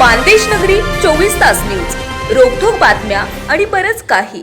मानदेश नगरी चोवीस तास न्यूज. रोखोक बातम्या आणि बरच काही.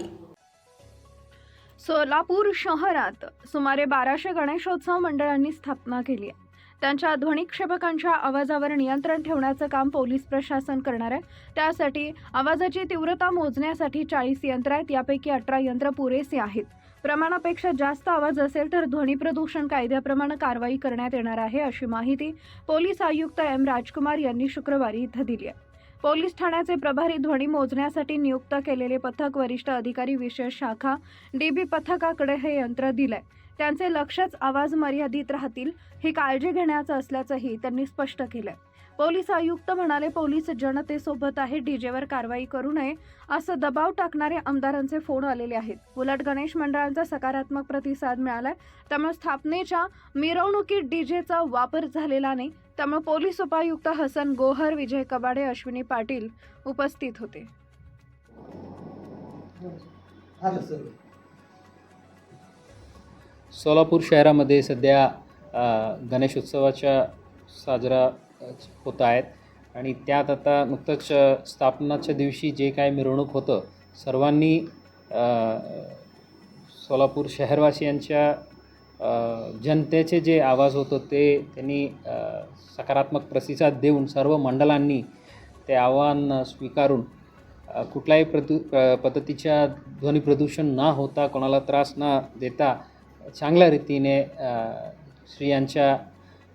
सोलापूर शहरात सुमारे बाराशे गणेशोत्सव मंडळांनी स्थापना केली आहे. त्यांच्या ध्वनिक्षेपकांच्या आवाजावर नियंत्रण ठेवण्याचं काम पोलीस प्रशासन करणार आहे. त्यासाठी आवाजाची तीव्रता मोजण्यासाठी चाळीस यंत्र आहेत. यापैकी अठरा यंत्र पुरेसे आहेत. प्रमाणापेक्षा जास्त आवाज असेल तर ध्वनी प्रदूषण कायद्याप्रमाणे कारवाई करण्यात येणार आहे अशी माहिती पोलीस आयुक्त एम राजकुमार यांनी शुक्रवारी इथं दिली आहे. पोलीस ठाण्याचे प्रभारी ध्वनी मोजण्यासाठी नियुक्त केलेले पथक वरिष्ठ अधिकारी विशेष शाखा डीबी पथकाकडे हे यंत्र दिलंय. त्यांचे लक्षच आवाज मर्यादित राहतील ही काळजी घेण्याचं असल्याचंही त्यांनी स्पष्ट केलंय. पोलीस आयुक्त म्हणाले पोलीस जनतेसोबत आहे डीजेवर कारवाई करू नये. असं दबाव टाकणारे आमदारांचे फोन आलेले आहेत. उलट गणेश मंडळांचा सकारात्मक प्रतिसाद मिळालाय. त्यामुळे स्थापनेच्या मिरवणुकीत डीजेचा वापर झालेला नाही. त्यामुळे पोलीस उपायुक्त हसन गोहर विजय कबाडे अश्विनी पाटील उपस्थित होते. सोलापूर शहरामध्ये सध्या गणेशोत्सवाच्या साजरा होत आहेत. आणि त्यात आता नुकतंच स्थापनाच्या दिवशी जे काय मिरवणूक होतं सर्वांनी सोलापूर शहरवासियांच्या जनतेचे जे आवाज होतं ते त्यांनी सकारात्मक प्रतिसाद देऊन सर्व मंडळांनी ते आव्हान स्वीकारून कुठल्याही प्रदू पद्धतीच्या ध्वनी प्रदूषण न होता कोणाला त्रास न देता चांगल्या रीतीने स्त्रियांच्या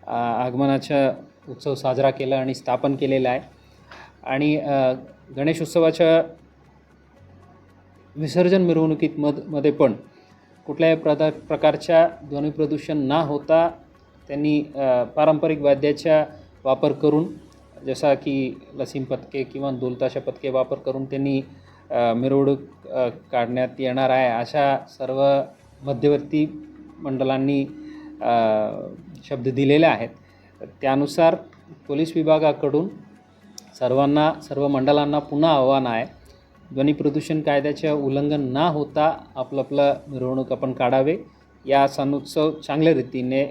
आगमनाच्या उत्सव साजरा केला आणि स्थापन केलेला आहे. आणि गणेशोत्सवाच्या विसर्जन मिरवणुकीत मधमध्ये पण कुठल्याही प्रदा प्रकारच्या ध्वनी प्रदूषण न होता त्यांनी पारंपरिक वाद्याचा वापर करून जसा की लसीम पथके किंवा दोलताशा पथके वापर करून त्यांनी मिरवणूक काढण्यात येणार आहे. अशा सर्व मध्यवर्ती मंडळांनी शब्द दिलेले आहेत. त्यानुसार पोलीस विभागाकडून सर्वांना सर्व मंडळांना पुन्हा आव्हान आहे ध्वनी प्रदूषण कायद्याचे उल्लंघन न होता आपलं आपलं मिरवणूक आपण काढावे. या सणोत्सव चांगल्या रीतीने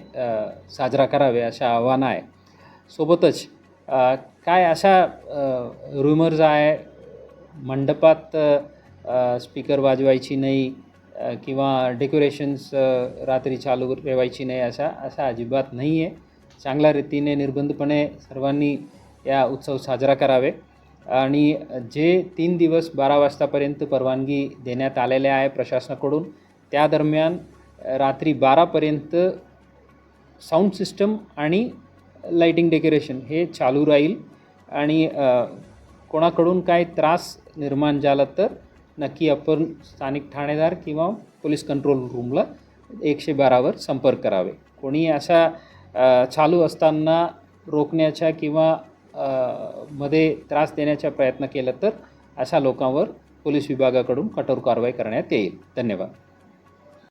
साजरा करावे अशा आव्हान आहे. सोबतच काय अशा रुमर्स आहे मंडपात स्पीकर वाजवायची नाही किंवा डेकोरेशन्स रात्री चालू ठेवायची नाही अशा अशा अजिबात नाही आहे चांगल्या रीतीने निर्बंधपणे सर्वांनी या उत्सव साजरा करावे. आणि जे तीन दिवस बारा वाजतापर्यंत परवानगी देण्यात आलेल्या आहे प्रशासनाकडून त्या दरम्यान रात्री बारापर्यंत साऊंड सिस्टम आणि लाईटिंग डेकोरेशन हे चालू राहील. आणि कोणाकडून काय त्रास निर्माण झाला तर नक्की आपण स्थानिक ठाणेदार किंवा पोलीस कंट्रोल रूमला एकशे बारावर संपर्क करावे. कोणी अशा चालू असताना रोखण्याच्या किंवा मध्ये त्रास देण्याचा प्रयत्न केला तर अशा लोकांवर पोलीस विभागाकडून कठोर कारवाई करण्यात येईल. धन्यवाद.